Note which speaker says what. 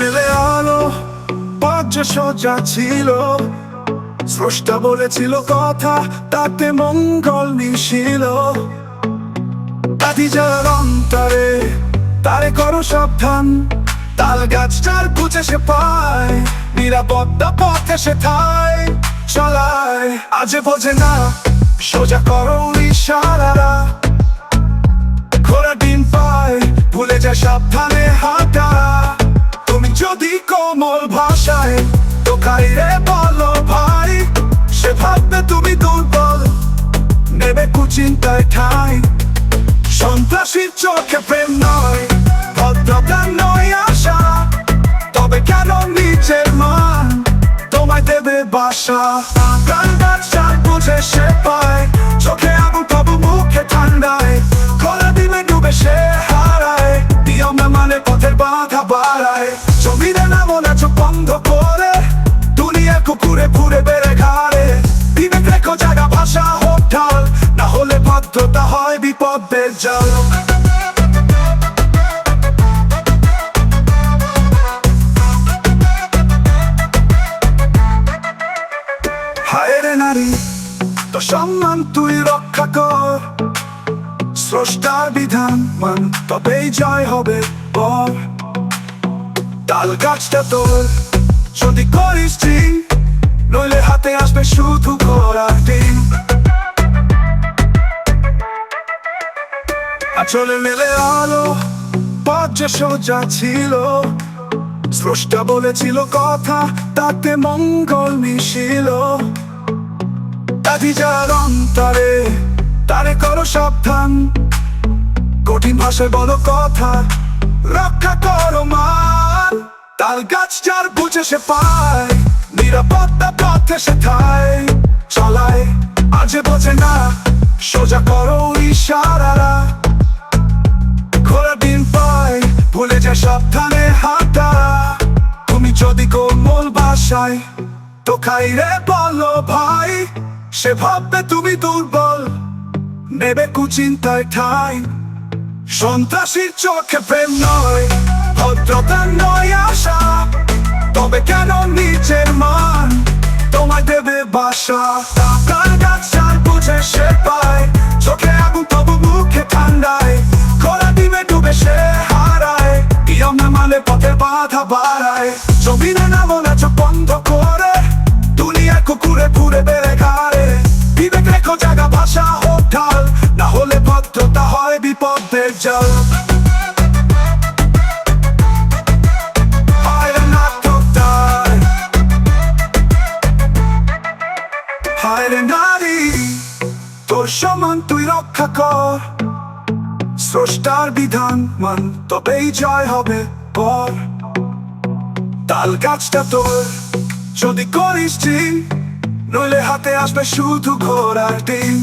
Speaker 1: নিলে আলো পাঁচ ছিল। স্রষ্টা বলেছিল কথা, তাতে মঙ্গল যার অন্তরে, তারে করো সাবধান। তাল গাছটার বুঝে সে পায়, নিরাপত্তা পথে সে থায় চলায়, আজ বোঝে না, সোজা করো ইশারারা ঘোড়া ডিম পায়, ভুলে যায় সাবধানে। যদি কোমল ভাষায়, তো কাইরে বলো ভাই সে ভাববে তুমি দুর্বল। নেবে কুচিন্তায় ঠাই, সন্ত্রাসীর চোখে প্রেম নয়, ভদ্রতা নয় আশা, তবে কেন নিচের মান তোমায় দেবে বাসা? জমিনে নামো না, চোখ বন্ধ করে। দুনিয়া কুকুরে ঘুরে বেড়ে ঘাড়ে। বিবেক রেখো জায়গা, ভাষা হোক না হলে ভদ্রতা হয় বিপদের জাল। হায়রে নারী তো সম্মান তুই রক্ষা কর। স্রষ্টার বিধান মান, তবেই জয় হবে বর। তাল গাছটা তোর। যদি করিস ঠিক, নইলে হাতে আসবে শুধু ঘোড়ার ডিম। আচলে মেলে আলো, পথ সোজা ছিল। স্রষ্টা বলেছিল কথা, তাতে মঙ্গল মিশিল। তাদি যার অন্তরে তারে করো সাবধান। কঠিন ভাষায় বলো কথা, রক্ষা করো মান তাল গাছ যার বুঝে সে পায়, নিরাপত্তা পথে সে থায় চলায়, আজ বোঝে না, সোজা করো ইশারারা। ঘোড়া দিন পায়, ভুলে যায় সাবধানে হাঁটা তুমি যদি কোমল বাসায়, তো খাইরে বলো ভাই, সে ভাববে তুমি দুর্বল, নেবে কুচিন্তায় ঠাই। সন্ত্রাসীর চোখে প্রেম নয় ভদ্রতা বাসা। টাকার গাছার বুঝে সে পায়। চোখে আগুন তবু মুখে ঠান্ডায়। খোলা ডিমে ডুবে সে হারায়। নিয়ম না মালে পথে বাধা বাড়ায়। জমিনে না চোখ বন্ধ করে। দুনিয়া কুকুরে ঘুরে বেড়ে ঘাড়ে। বিবেক রেখো জায়গা ভাষা হোক ঢাল। না হলে ভদ্রতা হয় বিপদের জল। হায় নারী, তোর সমান তুই রক্ষা কর। স্রষ্টার বিধান মান তবেই জয় হবে পর। তাল গাছটা তোর, যদি করিস ঠিক নইলে হাতে আসবে শুধু ঘোরার ডিম।